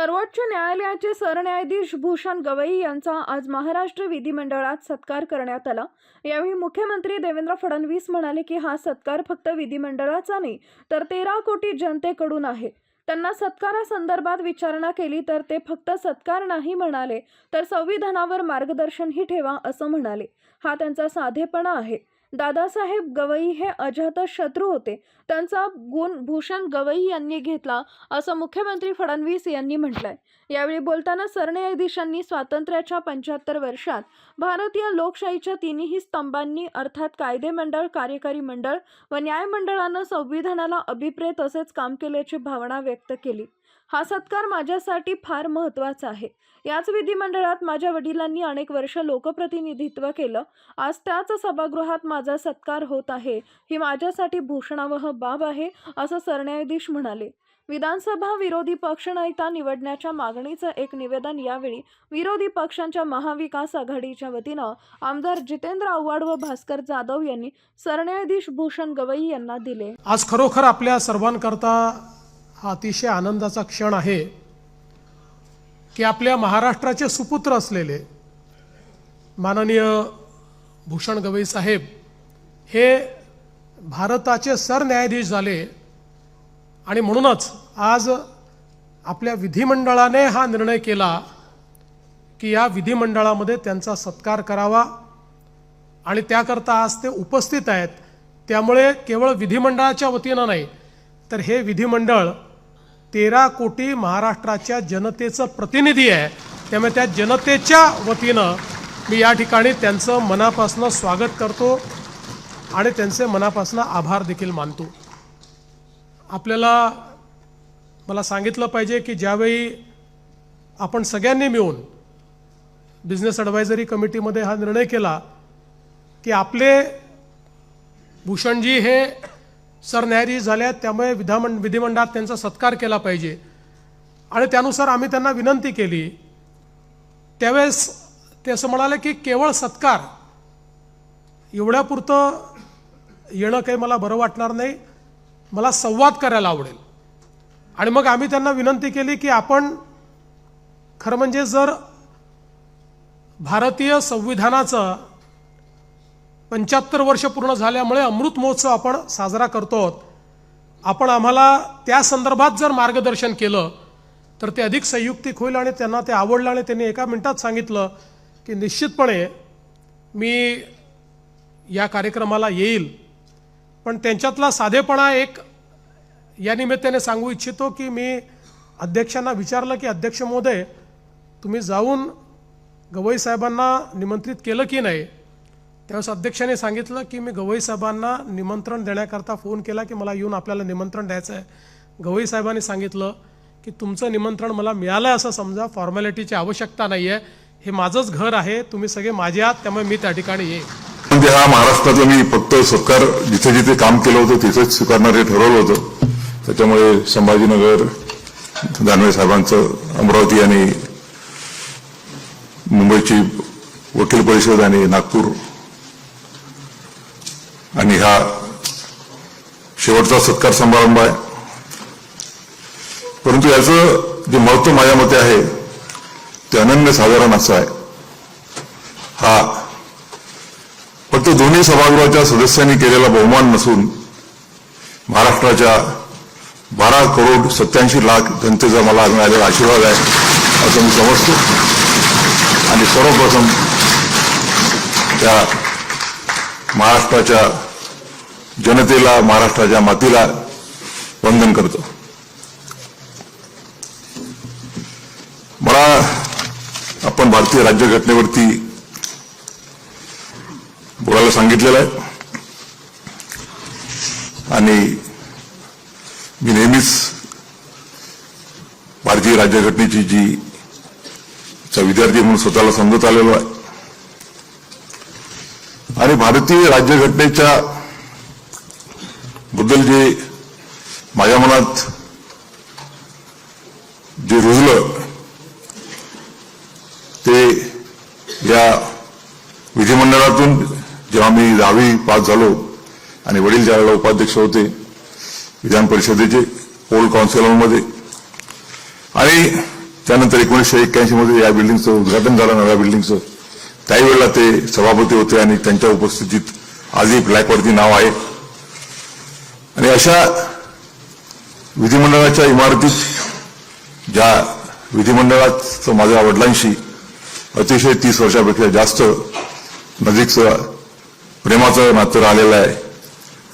सर्वोच्च न्यायालयाचे सरन्यायाधीश भूषण गवई यांचा आज महाराष्ट्र विधिमंडळात सत्कार करण्यात आला. यावेळी मुख्यमंत्री देवेंद्र फडणवीस म्हणाले की हा सत्कार फक्त विधिमंडळाचा नाही तर तेरा कोटी जनतेकडून आहे. त्यांना सत्कारासंदर्भात विचारणा केली तर ते फक्त सत्कार नाही म्हणाले तर संविधानावर मार्गदर्शनही ठेवा असं म्हणाले. हा त्यांचा साधेपणा आहे. दादासाहेब गवई हे अजात शत्रू होते. त्यांचा गुण भूषण गवई यांनी घेतला असं मुख्यमंत्री फडणवीस यांनी म्हटलंय. यावेळी बोलताना सरन्यायाधीशांनी स्वातंत्र्याच्या पंच्याहत्तर वर्षात भारतीय लोकशाहीच्या तिन्ही स्तंभांनी अर्थात कायदे मंडळ कार्यकारी मंडळ व न्यायमंडळानं संविधानाला अभिप्रेत तसेच काम केल्याची भावना व्यक्त केली. हा सत्कार माझ्यासाठी फार महत्त्वाचा आहे. याच विधिमंडळात माझ्या वडिलांनी अनेक वर्ष लोकप्रतिनिधित्व केलं. आज त्याच सभागृहात माझा सत्कार होत आहे. ही माझ्यासाठी भूषणावह बाब आहे असं सरन्यायाधीश म्हणाले. विधानसभा विरोधी पक्षनेता निवडण्याच्या मागणीचं एक निवेदन यावेळी विरोधी पक्षांच्या महाविकास आघाडीच्या वतीनं आमदार जितेंद्र आव्हाड व भास्कर जाधव यांनी सरन्यायाधीश भूषण गवई यांना दिले. आज खरोखर आपल्या सर्वांकरता हा अतिशय आनंदाचा क्षण आहे की आपल्या महाराष्ट्राचे सुपुत्र असलेले माननीय भूषण गवई साहेब हे भारताचे सरन्यायाधीश झाले आणि म्हणूनच आज आपल्या विधिमंडळाने हा निर्णय केला की या विधिमंडळामध्ये त्यांचा सत्कार करावा आणि त्याकरता आज ते उपस्थित आहेत. त्यामुळे केवळ विधिमंडळाच्या वतीनं नाही तर हे विधिमंडळ तेरा कोटी महाराष्ट्राच्या जनतेचं प्रतिनिधी आहे. त्यामुळे त्या जनतेच्या वतीनं मी या ठिकाणी त्यांचं मनापासून स्वागत करतो आणि त्यांचे मनापासून आभार देखील मानतो. आपल्याला मला सांगितलं पाहिजे की ज्यावेळी आपण सगळ्यांनी मिळून बिझनेस ॲडवायझरी कमिटीमध्ये हा निर्णय केला की आपले भूषणजी हे सरन्यायाधीश झाले आहेत त्यामुळे विधामं विधिमंडळात त्यांचा सत्कार केला पाहिजे. आणि त्यानुसार आम्ही त्यांना विनंती केली. त्यावेळेस ते असं म्हणाले की केवळ सत्कार एवढ्यापुरतं येणं काही मला बरं वाटणार नाही. मला संवाद करायला आवडेल. आणि मग आम्ही त्यांना विनंती केली की आपण खरं म्हणजे जर भारतीय संविधानाचं पंच्याहत्तर वर्ष पूर्ण झाल्यामुळे अमृत महोत्सव आपण साजरा करतो आहोत. आपण आम्हाला त्या संदर्भात जर मार्गदर्शन केलं तर ते अधिक संयुक्तिक होईल आणि त्यांना ते आवडलं आणि त्यांनी एका मिनिटात सांगितलं की निश्चितपणे मी या कार्यक्रमाला येईल. पण त्यांच्यातला साधेपणा एक या निमित्ताने सांगू इच्छितो की मी अध्यक्षांना विचारलं की अध्यक्ष महोदय तुम्ही जाऊन गवई साहेबांना निमंत्रित केलं की नाही? त्यावेळेस अध्यक्षाने सांगितलं की मी गवई साहेबांना निमंत्रण देण्याकरता फोन केला की मला येऊन आपल्याला निमंत्रण द्यायचं आहे. गवई साहेबांनी सांगितलं की तुमचं निमंत्रण मला मिळालं आहे असं समजा फॉर्मॅलिटीची आवश्यकता नाही आहे हे माझंच घर आहे तुम्ही सगळे माझे आहात त्यामुळे मी त्या ठिकाणी येईन. म्हणजे हा महाराष्ट्रातला मी फक्त सरकार जिथे जिथे काम केलं होतं तिथेच स्वीकारणार हे ठरवलं होतं. त्याच्यामुळे संभाजीनगर दानवे साहेबांचं अमरावती आणि मुंबईची वकील परिषद आणि नागपूर आणि हा शेवटचा सत्कार समारंभ आहे. परंतु याचं जे महत्त्व माझ्या मते आहे ते अनन्य साधारण असं आहे. हा फक्त दोन्ही सभागृहाच्या सदस्यांनी केलेला बहुमान नसून महाराष्ट्राच्या बारा करोड सत्याऐंशी लाख जनतेचा मला मिळालेला आशीर्वाद आहे असं मी समजतो. आणि सर्वप्रथम त्या महाराष्ट्राच्या जनतेला महाराष्ट्राच्या मातीला वंदन करतो. मला आपण भारतीय राज्यघटनेवरती बोलायला सांगितलेलं आहे. आणि मी नेहमीच भारतीय राज्यघटनेची जी चा विद्यार्थी म्हणून स्वतःला समजत आलेलो आहे. आणि भारतीय राज्यघटनेच्या बद्दल जे माझ्या मनात जे रुजलं ते या विधिमंडळातून जेव्हा मी दहावी पास झालो आणि वडील ज्यावेळेला उपाध्यक्ष होते विधान परिषदेचे ओल्ड काउन्सिलरमध्ये आणि त्यानंतर एकोणीसशे एक्क्याऐंशी मध्ये या बिल्डिंगचं उद्घाटन झालं नव्या बिल्डिंगचं. त्याही वेळेला ते सभापती होते आणि त्यांच्या उपस्थितीत आजही ब्लॅकवरती नाव आहे. आणि अशा विधिमंडळाच्या इमारतीत ज्या विधिमंडळाचं माझ्या वडिलांशी अतिशय तीस वर्षापेक्षा जास्त नजीकचं प्रेमाचं नातं राहिलेलं आहे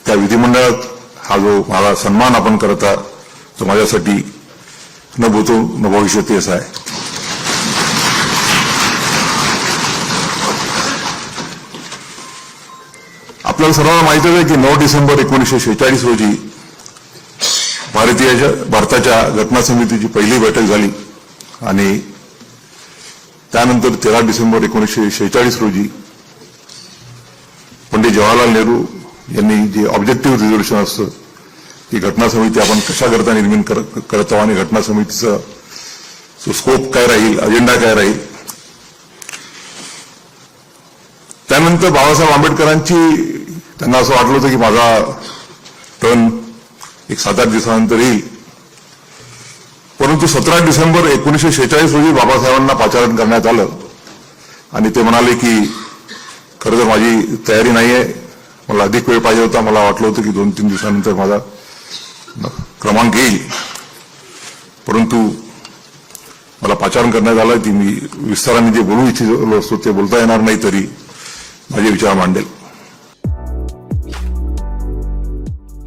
त्या विधिमंडळात हा जो मला सन्मान आपण करता तो माझ्यासाठी न भूतो न भविष्यती आहे. आपल्याला सर्वांना माहितच आहे की नऊ डिसेंबर एकोणीसशे शेहेचाळीस रोजी भारतीय भारताच्या घटना समितीची पहिली बैठक झाली आणि त्यानंतर तेरा डिसेंबर एकोणीसशे शेहेचाळीस रोजी पंडित जवाहरलाल नेहरू यांनी जे ऑब्जेक्टिव्ह रिझोल्युशन असतं की घटना समिती आपण कशा करता निर्माण करत आहोत आणि घटना समितीचा जो स्कोप काय राहील अजेंडा काय राहील? त्यानंतर बाबासाहेब आंबेडकरांची त्यांना असं वाटलं होतं की माझा टर्न एक सात आठ दिवसानंतर येईल. परंतु सतरा डिसेंबर एकोणीसशे शेहेचाळीस रोजी बाबासाहेबांना पाचारण करण्यात आलं. आणि ते म्हणाले की खरं तर माझी तयारी नाही आहे. मला अधिक वेळ पाहिजे होता. मला वाटलं होतं की दोन तीन दिवसानंतर माझा क्रमांक येईल. परंतु मला पाचारण करण्यात आलं. की मी विस्ताराने जे बोलू इच्छित असतो ते बोलता येणार नाही तरी माझे विचार मांडेल.